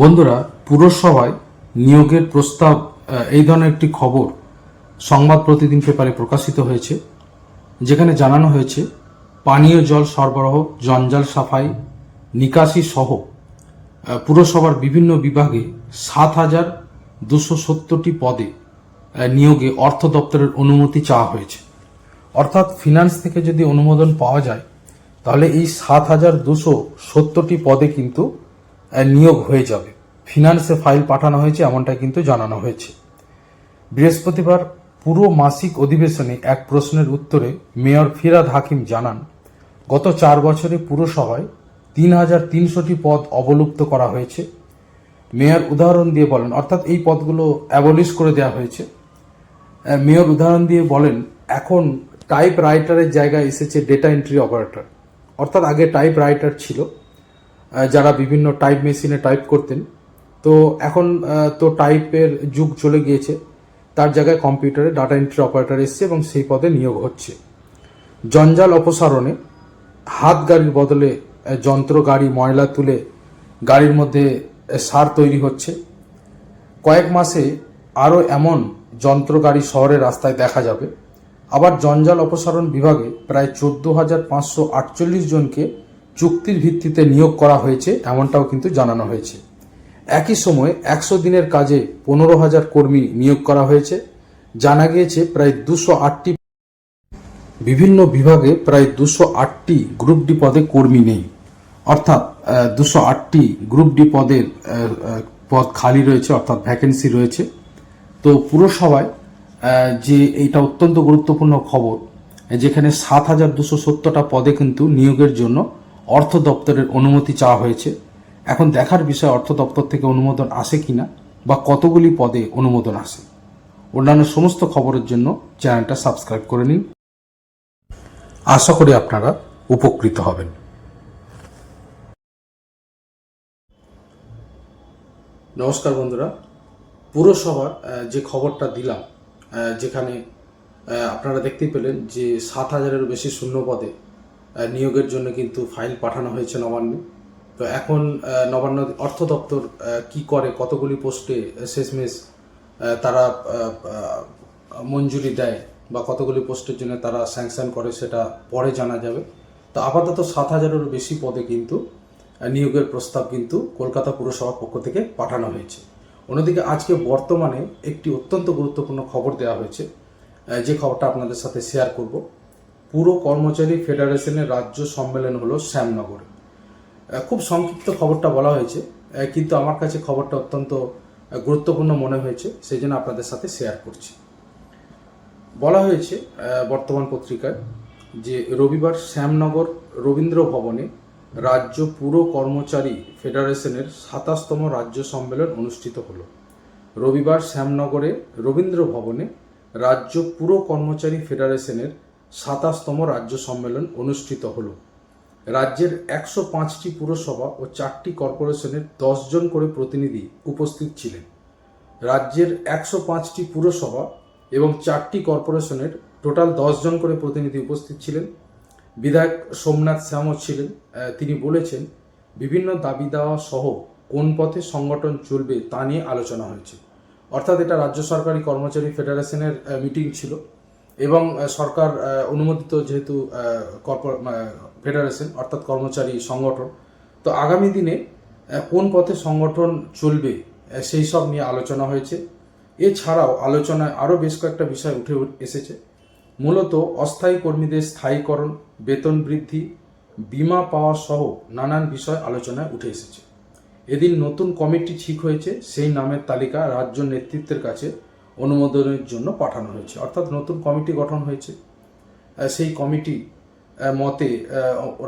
বন্ধুরা, পুরসভায় নিয়োগের প্রস্তাব এই ধরনের একটি খবর সংবাদ প্রতিদিন পেপারে প্রকাশিত হয়েছে, যেখানে জানানো হয়েছে, পানীয় জল সরবরাহ, জঞ্জাল সাফাই, নিকাশি সহ পুরসভার বিভিন্ন বিভাগে সাত হাজার দুশো সত্তরটি পদে নিয়োগে অর্থ দপ্তরের অনুমতি চাওয়া হয়েছে। অর্থাৎ ফিনান্স থেকে যদি অনুমোদন পাওয়া যায়, তাহলে এই সাত হাজার দুশো সত্তরটি পদে কিন্তু নিয়োগ হয়ে যাবে। ফিনান্সে ফাইল পাঠানো হয়েছে, এমনটা কিন্তু জানানো হয়েছে। বৃহস্পতিবার পুরো মাসিক অধিবেশনে এক প্রশ্নের উত্তরে মেয়র ফিরাদ হাকিম জানান, গত চার বছরে পুরসভায় তিন হাজার তিনশোটি পদ অবলুপ্ত করা হয়েছে। মেয়র উদাহরণ দিয়ে বলেন, অর্থাৎ এই পদগুলো অ্যাবলিশ করে দেওয়া হয়েছে। মেয়র উদাহরণ দিয়ে বলেন, এখন টাইপ রাইটারের জায়গায় এসেছে ডেটা এন্ট্রি অপারেটর অর্থাৎ আগে টাইপ রাইটার ছিল। যারা বিভিন্ন টাইপ মেশিনে টাইপ করতেন। তো এখন তো টাইপের যুগ চলে গিয়েছে। তার জায়গায় কম্পিউটারে ডাটা এন্ট্রি অপারেটর এসছে এবং সেই পদে নিয়োগ হচ্ছে। জঞ্জাল অপসারণে হাত গাড়ির বদলে যন্ত্র, গাড়ি, ময়লা তুলে গাড়ির মধ্যে সার তৈরি হচ্ছে। কয়েক মাসে আরও এমন যন্ত্র গাড়ি শহরের রাস্তায় দেখা যাবে। আবার জঞ্জাল অপসারণ বিভাগে প্রায় চোদ্দ হাজার পাঁচশো আটচল্লিশ জনকে চুক্তির ভিত্তিতে নিয়োগ করা হয়েছে, এমনটাও কিন্তু জানানো হয়েছে। একই সময়ে একশো দিনের কাজে পনেরো হাজার কর্মী নিয়োগ করা হয়েছে। জানা গিয়েছে প্রায় দুশো আটটি বিভিন্ন বিভাগে প্রায় দুশো আটটি গ্রুপ ডি পদে কর্মী নেই। অর্থাৎ দুশো আটটি গ্রুপ ডি পদের পদ খালি রয়েছে, অর্থাৎ ভ্যাকেন্সি রয়েছে। তো পুরসভায় যে এইটা অত্যন্ত গুরুত্বপূর্ণ খবর, যেখানে সাত হাজার দুশো সত্তরটা পদে কিন্তু নিয়োগের জন্য অর্থ দপ্তরের অনুমতি চাওয়া হয়েছে। এখন দেখার বিষয় অর্থ দপ্তর থেকে অনুমোদন আসে কিনা বা কতগুলি পদে অনুমোদন আসে। অন্যান্য সমস্ত খবরের জন্য চ্যানেলটা সাবস্ক্রাইব করে নিন। আশা করি আপনারা উপকৃত হবেন। নমস্কার বন্ধুরা। পুরসভার যে খবরটা দিলাম যেখানে আপনারা দেখতেই পেলেন যে সাত হাজারেরও বেশি শূন্য পদে নিয়োগের জন্য কিন্তু ফাইল পাঠানো হয়েছে নবান্নে। তো এখন নবান্ন অর্থ দপ্তর কি করে? কতগুলি পোস্টে আহ, শেষমেশ তারা মঞ্জুরি দেয় বা কতগুলি পোস্টের জন্য তারা স্যাংশন করে সেটা পরে জানা যাবে। তো আপাতত সাত হাজারেরও বেশি পদে কিন্তু নিয়োগের প্রস্তাব কিন্তু কলকাতা পুরসভার পক্ষ থেকে পাঠানো হয়েছে। অন্যদিকে আজকে বর্তমানে একটি অত্যন্ত গুরুত্বপূর্ণ খবর দেওয়া হয়েছে যে খবরটা আপনাদের সাথে শেয়ার করব। পুরো কর্মচারী ফেডারেশনের রাজ্য সম্মেলন হলো শ্যামনগরে। খুব সংক্ষিপ্ত খবরটা বলা হয়েছে কিন্তু আমার কাছে খবরটা অত্যন্ত গুরুত্বপূর্ণ মনে হয়েছে, সেই জন্য আপনাদের সাথে শেয়ার করছি। বলা হয়েছে বর্তমান পত্রিকায় যে রবিবার শ্যামনগর রবীন্দ্র ভবনে রাজ্য পুর কর্মচারী ফেডারেশনের সাতাশতম রাজ্য সম্মেলন অনুষ্ঠিত হলো। রবিবার শ্যামনগরে রবীন্দ্র ভবনে রাজ্য পুর কর্মচারী ফেডারেশনের সাতাশতম রাজ্য সম্মেলন অনুষ্ঠিত হলো। রাজ্যের একশো পাঁচটি পুরসভা ও চারটি কর্পোরেশনের জন করে প্রতিনিধি উপস্থিত ছিলেন। রাজ্যের একশো পাঁচটি পুরসভা এবং চারটি কর্পোরেশনের টোটাল জন করে প্রতিনিধি উপস্থিত ছিলেন। বিধায়ক সোমনাথ শ্যামও ছিলেন। তিনি বলেছেন, বিভিন্ন দাবি দেওয়া সহ কোন পথে সংগঠন চলবে তা নিয়ে আলোচনা হয়েছে। অর্থাৎ এটা রাজ্য সরকারি কর্মচারী ফেডারেশনের মিটিং ছিল। এবং সরকার অনুমোদিত যেহেতু ফেডারেশন, অর্থাৎ কর্মচারী সংগঠন, তো আগামী দিনে কোন পথে সংগঠন চলবে সেই সব নিয়ে আলোচনা হয়েছে। এছাড়াও আলোচনায় আরও বেশ কয়েকটা বিষয় উঠে, এসেছে। মূলত অস্থায়ী কর্মীদের স্থায়ীকরণ, বেতন বৃদ্ধি, বিমা পাওয়া সহ নানান বিষয় আলোচনায় উঠে এসেছে। এদিন নতুন কমিটি ঠিক হয়েছে, সেই নামের তালিকা রাজ্য নেতৃত্বের কাছে অনুমোদনের জন্য পাঠানো হয়েছে। অর্থাৎ নতুন কমিটি গঠন হয়েছে। সেই কমিটি মতে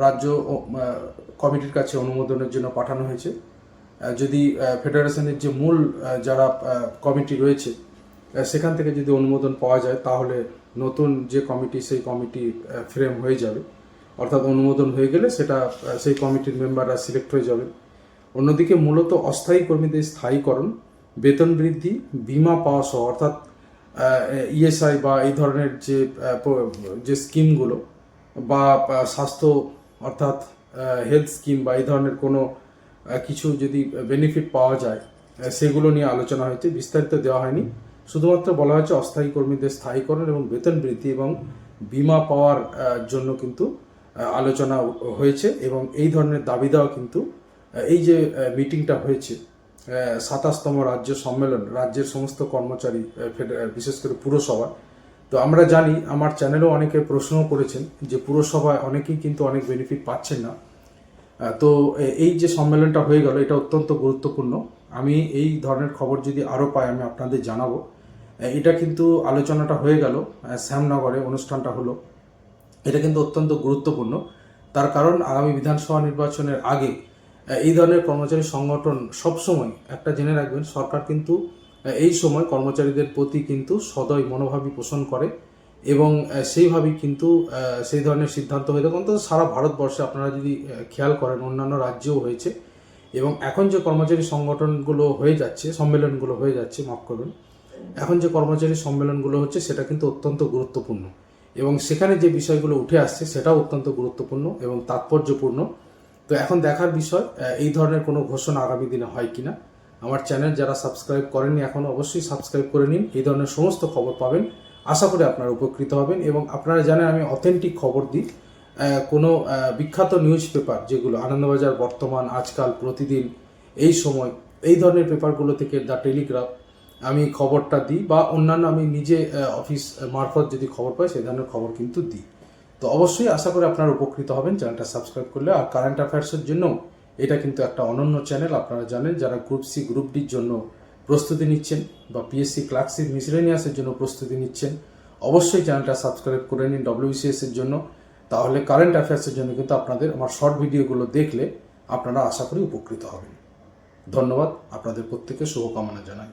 রাজ্য কমিটির কাছে অনুমোদনের জন্য পাঠানো হয়েছে। যদি ফেডারেশনের যে মূল যারা কমিটি রয়েছে সেখান থেকে যদি অনুমোদন পাওয়া যায়, তাহলে নতুন যে কমিটি, সেই কমিটি ফ্রেম হয়ে যাবে। অর্থাৎ অনুমোদন হয়ে গেলে সেটা সেই কমিটির মেম্বাররা সিলেক্ট হয়ে যাবে। অন্যদিকে মূলত অস্থায়ী কর্মীদের স্থায়ীকরণ বেতন বৃদ্ধি, বিমা পাওয়া সহ, অর্থাৎ ইএসআই বা এই ধরনের যে যে স্কিমগুলো বা স্বাস্থ্য, অর্থাৎ হেলথ স্কিম বা এই ধরনের কোনো কিছু যদি বেনিফিট পাওয়া যায় সেগুলো নিয়ে আলোচনা হয়েছে, বিস্তারিত দেওয়া হয়নি। শুধুমাত্র বলা হয়েছে অস্থায়ী কর্মীদের স্থায়ীকরণ এবং বেতন বৃদ্ধি এবং বিমা পাওয়ার জন্য কিন্তু আলোচনা হয়েছে এবং এই ধরনের দাবি দেওয়া কিন্তু এই যে মিটিংটা হয়েছে সাতাশতম রাজ্য সম্মেলন, রাজ্যের সমস্ত কর্মচারী বিশেষ করে পুরসভা। তো আমরা জানি, আমার চ্যানেলেও অনেকে প্রশ্ন করেছেন যে পুরসভায় অনেকেই কিন্তু অনেক বেনিফিট পাচ্ছেন না। তো এই যে সম্মেলনটা হয়ে গেল, এটা অত্যন্ত গুরুত্বপূর্ণ। আমি এই ধরনের খবর যদি আরও পাই, আমি আপনাদের জানাব। এটা কিন্তু আলোচনাটা হয়ে গেল শ্যামনগরে অনুষ্ঠানটা হলো। এটা কিন্তু অত্যন্ত গুরুত্বপূর্ণ। তার কারণ, আগামী বিধানসভা নির্বাচনের আগে এই ধরনের কর্মচারী সংগঠন সবসময়, একটা জেনে রাখবেন, সরকার কিন্তু এই সময় কর্মচারীদের প্রতি কিন্তু সদয় মনোভাবই পোষণ করে এবং সেইভাবেই কিন্তু সেই ধরনের সিদ্ধান্ত হয়ে থাকে। অন্তত সারা ভারতবর্ষে আপনারা যদি খেয়াল করেন, অন্যান্য রাজ্যেও হয়েছে এবং এখন যে কর্মচারী সংগঠনগুলো হয়ে যাচ্ছে, সম্মেলনগুলো হয়ে যাচ্ছে, মাফ করবেন, এখন যে কর্মচারী সম্মেলনগুলো হচ্ছে, সেটা কিন্তু অত্যন্ত গুরুত্বপূর্ণ এবং সেখানে যে বিষয়গুলো উঠে আসছে, সেটাও অত্যন্ত গুরুত্বপূর্ণ এবং তাৎপর্যপূর্ণ। তো এখন দেখার বিষয় এই ধরনের কোনো ঘোষণা আগামী দিনে হয় কিনা, আমার চ্যানেল যারা সাবস্ক্রাইব করেননি এখন অবশ্যই সাবস্ক্রাইব করে নিন, এই ধরনের সমস্ত খবর পাবেন, আশা করি আপনারা উপকৃত হবেন এবং আপনারা জানেন আমি অথেন্টিক খবর দিই কোনো বিখ্যাত নিউজ পেপার যেগুলো আনন্দবাজার বর্তমান, আজকাল, প্রতিদিন, এই সময়, এই ধরনের পেপারগুলো থেকে দ্য টেলিগ্রাফ, আমি খবরটা দিই বা অন্যান্য আমি নিজে অফিস মারফত যদি খবর পাই, সেই ধরনের খবর কিন্তু দিই। তো অবশ্যই আশা করি আপনারা উপকৃত হবেন চ্যানেলটা সাবস্ক্রাইব করলে। আর কারেন্ট অ্যাফেয়ার্সের জন্য এটা কিন্তু একটা অনন্য চ্যানেল, আপনারা জানেন, যারা গ্রুপ সি গ্রুপ ডির জন্য প্রস্তুতি নিচ্ছেন বা পিএসসি ক্লার্কশিপ মিসলেনিয়াসের জন্য প্রস্তুতি নিচ্ছেন, অবশ্যই চ্যানেলটা সাবস্ক্রাইব করে নিন ডব্লিউবিসিএস এর জন্য। তাহলে কারেন্ট অ্যাফেয়ার্সের জন্য কিন্তু আপনাদের আমার শর্ট ভিডিওগুলো দেখলে আপনারা আশা করি উপকৃত হবেন। ধন্যবাদ, আপনাদের প্রত্যেকে শুভকামনা জানাই।